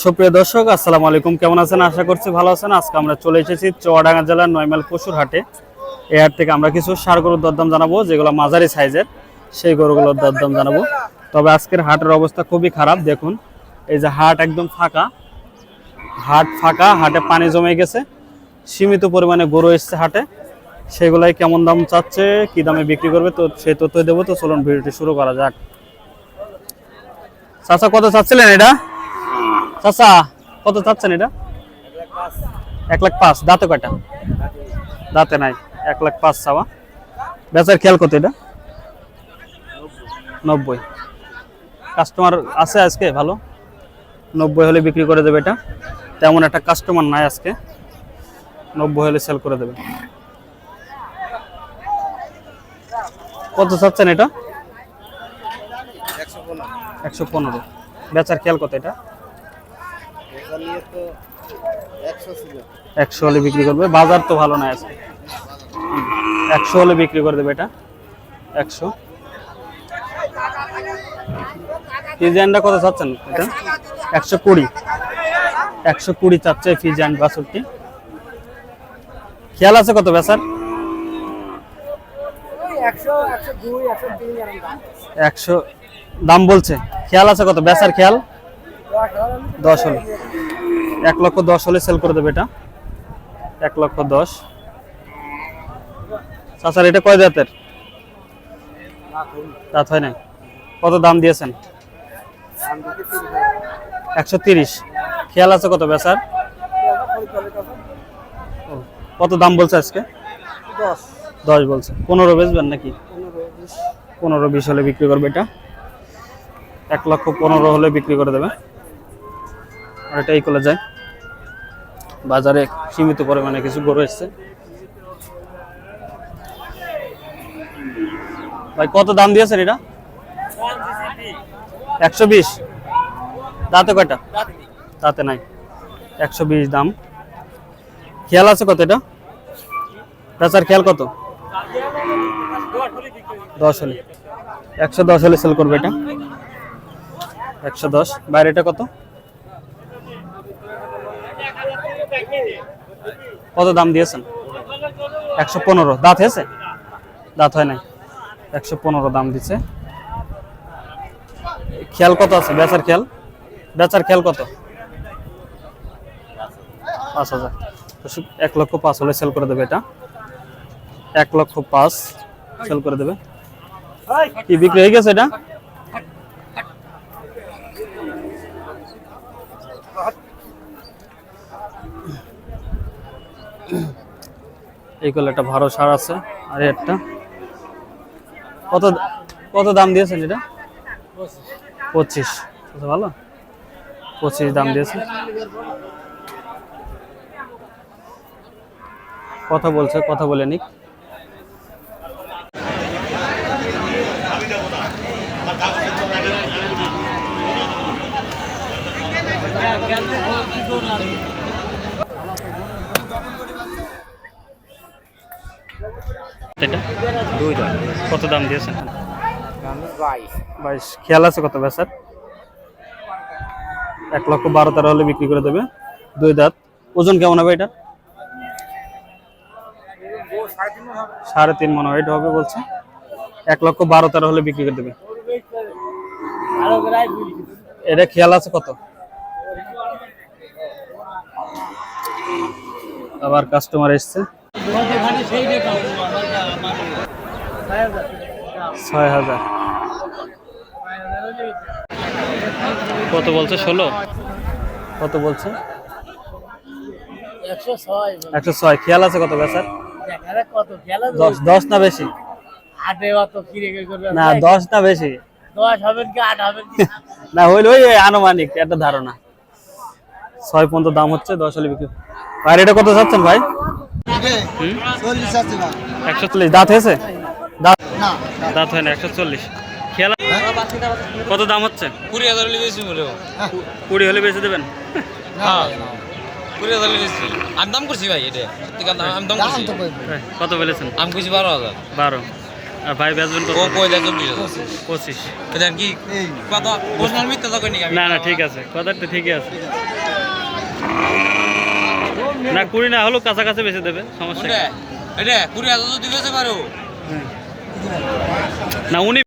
সুপ্রিয় দর্শক, আসসালামু আলাইকুম। কেমন আছেন? আশা করছি ভালো আছেন। আজকে আমরা চলে এসেছি চুয়াডাঙ্গা জেলার নয়মাল পশুর হাটে। এই হাট থেকে আমরা কিছু সার গরুর দরদাম জানাব, যেগুলো মাঝারি সাইজের, সেই গরুগুলোর দরদাম জানাব। তবে আজকের হাটের অবস্থা খুবই খারাপ। দেখুন, এই যে হাট একদম ফাঁকা। হাট ফাঁকা, হাটে পানি জমে গেছে। সীমিত পরিমাণে গরু এসছে হাটে। সেগুলাই কেমন দাম চাচ্ছে, কি দামে বিক্রি করবে, তো সেই তথ্য দেবো। তো চলুন ভিডিওটি শুরু করা যাক। চাচা, কত চাচ্ছিলেন এটা? চাচা, কত চাচ্ছেন এটা? এক লাখ পাঁচ। দাঁতে কয়টা? দাঁতে নাই। এক লাখ পাঁচ চাওয়া। বেচার খেয়াল কত এটা? নব্বই। কাস্টমার আছে আজকে? ভালো? নব্বই হলে বিক্রি করে দেবে এটা। তেমন একটা কাস্টমার নাই আজকে। নব্বই হলে সেল করে দেবে। কত চাচ্ছেন এটা? একশো পনেরো। বেচার খেয়াল কত এটা? একশো হলে বিক্রি করবে। বাজার তো ভালো নাই আজকে। একশো হলে বিক্রি করে দেবে এটা। একশো। ফিজিয়ানটা কত চাচ্ছেন এটা? একশো কুড়ি। একশো কুড়ি চাচ্ছে ফিজিয়ান বাছরটি খেয়াল আছে কত বেসার একশো। দাম বলছে। খেয়াল আছে কত? বেচার খেয়াল? দশ হলে। এক লক্ষ দশ হলে সেল করে দেবে এটা। এক লক্ষ দশ। চাচার এটা কয় জাতের? দাঁত হয় নাই। কত দাম দিয়েছেন? একশো তিরিশ। খেয়াল আছে কত বেচার? কত দাম বলছে আজকে? দশ। দশ বলছে। পনেরো বেচবেন নাকি? পনেরো বিশ হলে বিক্রি করবে এটা। এক লক্ষ পনেরো হলে বিক্রি করে দেবে। আর এটা এই করে যায়। বাজারে সীমিত পরিমাণে কিছু গরু এসছে। ভাই, কত দাম দিয়েছেন এটা? একশো বিশ। দাঁতে কয়টা? দাঁতে নাই। একশো বিশ দাম। খেয়াল আছে কত এটা? বেচার খেয়াল কত? দশ হলে। একশো দশ হলে সেল করবে এটা। একশো দশ। বাইরেটা কত? কত দাম দিয়েছেন? একশো পনেরো। দাঁত হয়েছে? দাঁত হয় নাই। একশো পনেরো দাম দিচ্ছে। খেয়াল কত আছে? বেচার খেয়াল? বেচার খেয়াল কত? পাঁচ হাজার। এক লক্ষ পাঁচ হলে সেল করে দেবে এটা। এক লক্ষ পাঁচ সেল করে দেবে। কি বিক্রি হয়ে গেছে এটা? এই একটা ভালো সার আছে, আর একটা। কত কত দাম দিয়েছেন এটা? পঁচিশ। ভালো পঁচিশ দাম দিয়েছে। কথা বলছে, কথা বলে নিক। এটা? দুই দাম কত দাম দিয়েছেন? বাইশ। খেয়াল আছে কত বেচার? এক লক্ষ বারো তেরো হলে বিক্রি করে দেবে। দুই দাঁত। ওজন কেমন হবে এটা? সাড়ে তিন মনে ওয়েট হবে বলছে। এক লক্ষ বারো তেরো হলে বিক্রি করে দেবে। এটা খেয়াল আছে কত? আবার কাস্টমার এসছে। ছয় হাজার। কত বলছে? ষোলো? কত বলছে? একশো ছয় খেয়াল আছে কত বেচার? দশ দশ না বেশি? আটে অত না দশ না বেশি? দশ হবেন কি আট হবেন কি? না হইলে ওই আনুমানিক একটা ধারণা। ছয় পর্যন্ত দাম হচ্ছে দশ হলে বিক্রি আর এটা কত চাচ্ছেন ভাই? একশো চল্লিশ। দাঁত হয়েছে? দাঁত দাঁত হয় না একশো চল্লিশ। খেয়াল কত দাম হচ্ছে? কুড়ি হাজার হলে বেশি বলে কুড়ি হলে বেঁচে দেবেন? হ্যাঁ কুড়ি হাজার হলে বেশি। আমি দাম করছি ভাই এটা। কথা আমি দাম করছি। কত বলেছেন? আমি করছি বারো হাজার। বারো। আর ভাই বেচবেন কত? ও কই চব্বিশ হাজার। পঁচিশ। কি? কত তো না না ঠিক আছে। কথাটা ঠিকই আছে। না কুড়ি না হলেও কাছাকাছি বেঁচে দেবে সমস্যা এটা কুড়ি হাজার দিতে বেঁচে পারো। না উনি